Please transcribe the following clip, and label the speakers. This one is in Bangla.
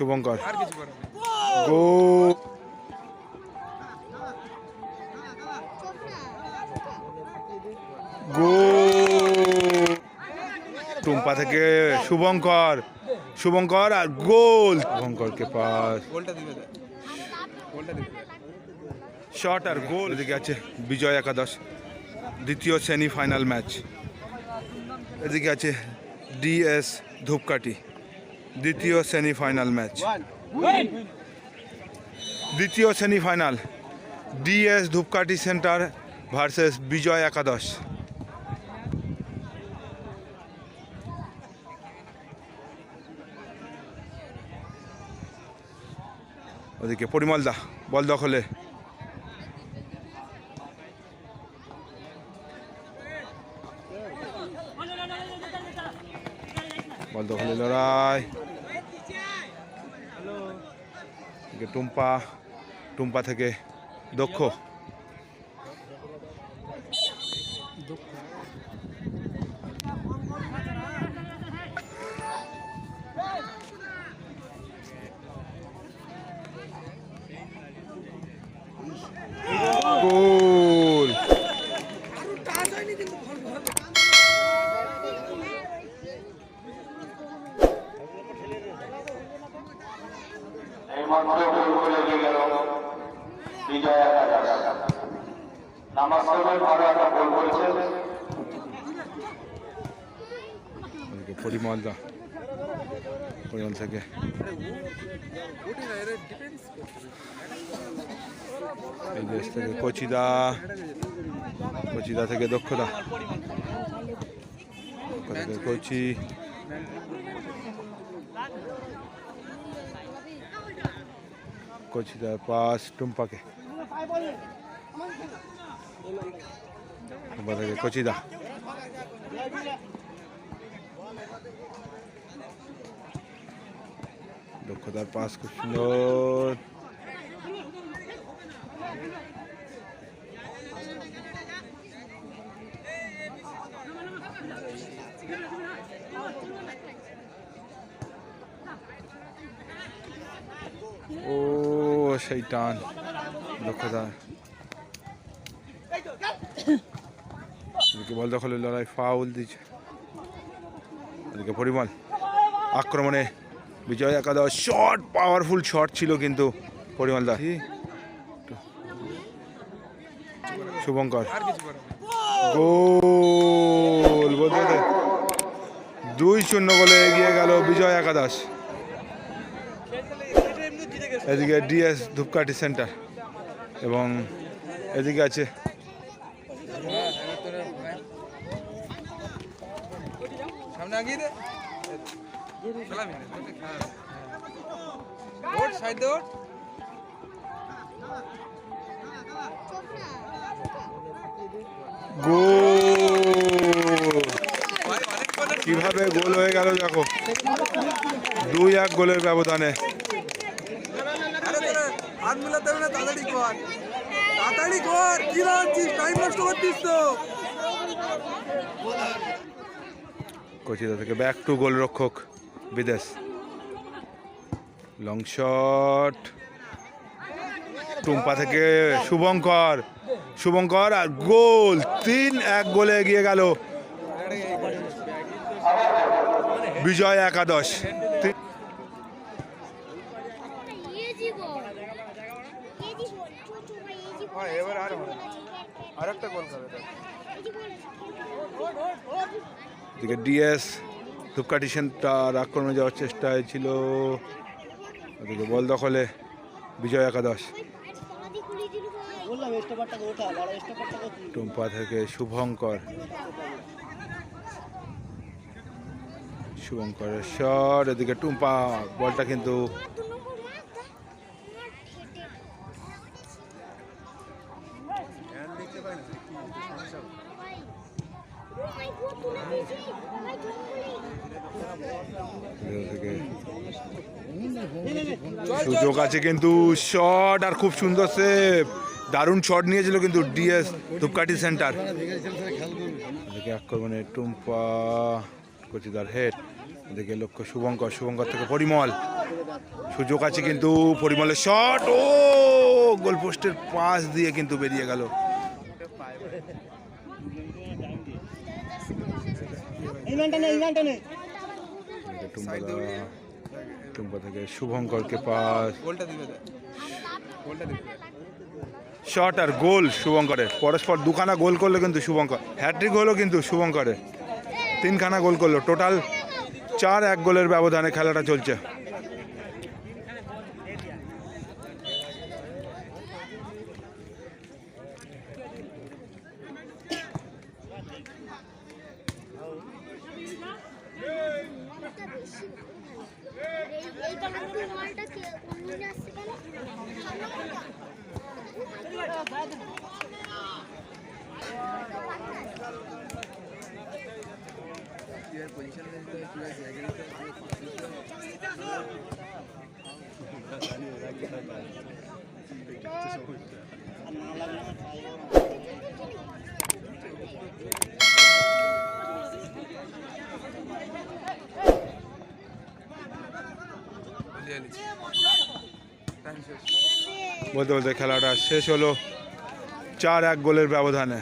Speaker 1: শুভঙ্কর। গো। গো। টুম্পা থেকে শুভঙ্কর। শুভঙ্কর আর গোল। শুভঙ্করকে পাস।
Speaker 2: গোলটা দিবে দেয়
Speaker 1: শট আর গোল। এদিকে আছে বিজয় একাদশ দ্বিতীয় সেমিফাইনাল ম্যাচ। এদিকে আছে ডিএস ধূপকাঠি। দ্বিতীয় সেমিফাইনাল ম্যাচ দ্বিতীয় সেমিফাইনাল ডিএস ধূপকাঠি সেন্টার ভার্সেস বিজয় একাদশ ওদিকে পরিমল দা বল দখলে। বল দখলে লড়াই টুম্পা টুম্পা থেকে দক্ষ
Speaker 3: বিজয় নামাজ ভালো
Speaker 1: পরিমল থেকে। এই দেশ থেকে কচিদা কচিদা থেকে দক্ষতা। কচি। কচিদার পাস টুম্পাকে। কচিদা দক্ষতার পাস খুব সুন্দর ও সেই টান এদিকে বল দখলের লড়াই ফাউল দিচ্ছে এদিকে পরিমল আক্রমণে বিজয় একাদশ শট পাওয়ারফুল শট ছিল কিন্তু পরিমল দা। শুভঙ্কর। গোল দুই শূন্য গোলে এগিয়ে গেল বিজয় একাদশ। এদিকে ডিএস ধূপকাঠি সেন্টার এবং এদিকে আছে। কীভাবে গোল হয়ে গেল দেখো। দুই এক গোলের ব্যবধানে।
Speaker 2: হাত মিলাতে হবে না, তাড়াতাড়ি কর। তাড়াতাড়ি কর, কি রাখছিস টাইম নষ্ট করছিস তো।
Speaker 1: কোচিদা থেকে ব্যাক টু গোল রক্ষক বিদেশ। লং শট টুম্পা থেকে শুভঙ্কর। শুভঙ্কর আর গোল, তিন এক গোলে এগিয়ে গেল। বিজয় একাদশ।
Speaker 2: হ্যাঁ এবার আর আর একটা গোল খাবে।
Speaker 1: এদিকে ডিএস ধূপকাঠি সেন্টার আক্রমণে যাওয়ার চেষ্টায় ছিল। ওদিকে বল দখলে বিজয় একাদশ। টুম্পা থেকে শুভঙ্কর। শুভঙ্করের শট এদিকে টুম্পা বলটা কিন্তু সুযোগ আছে কিন্তু শট আর খুব সুন্দর সেভ দারুণ শট নিয়েছিল কিন্তু ডিএস ধূপকাঠি সেন্টার আক্রমণে টুম্পা কচিদার হেড এদিকে লক্ষ্য শুভঙ্কর শুভঙ্কর থেকে পরিমল। সুযোগ আছে কিন্তু পরিমলের শট ও গোলপোস্টের পাশ দিয়ে কিন্তু বেরিয়ে গেল
Speaker 4: এই ম্যানটা নেই এই ম্যানটা নেই
Speaker 1: এদিকে টুম্পা থেকে শুভঙ্করকে পাস। শট আর গোল শুভঙ্করের। পরস্পর দুখানা গোল করল কিন্তু শুভঙ্কর। হ্যাট্রিক হলো কিন্তু শুভঙ্করের। তিনখানা গোল করল। টোটাল চার এক গোলের ব্যবধানে খেলাটা চলছে
Speaker 5: মলটা বেশি ভালো। আর এই- এই কালারের মলটা কে-
Speaker 1: বলতে বলতে খেলাটা শেষ হলো। চার এক গোলের ব্যবধানে।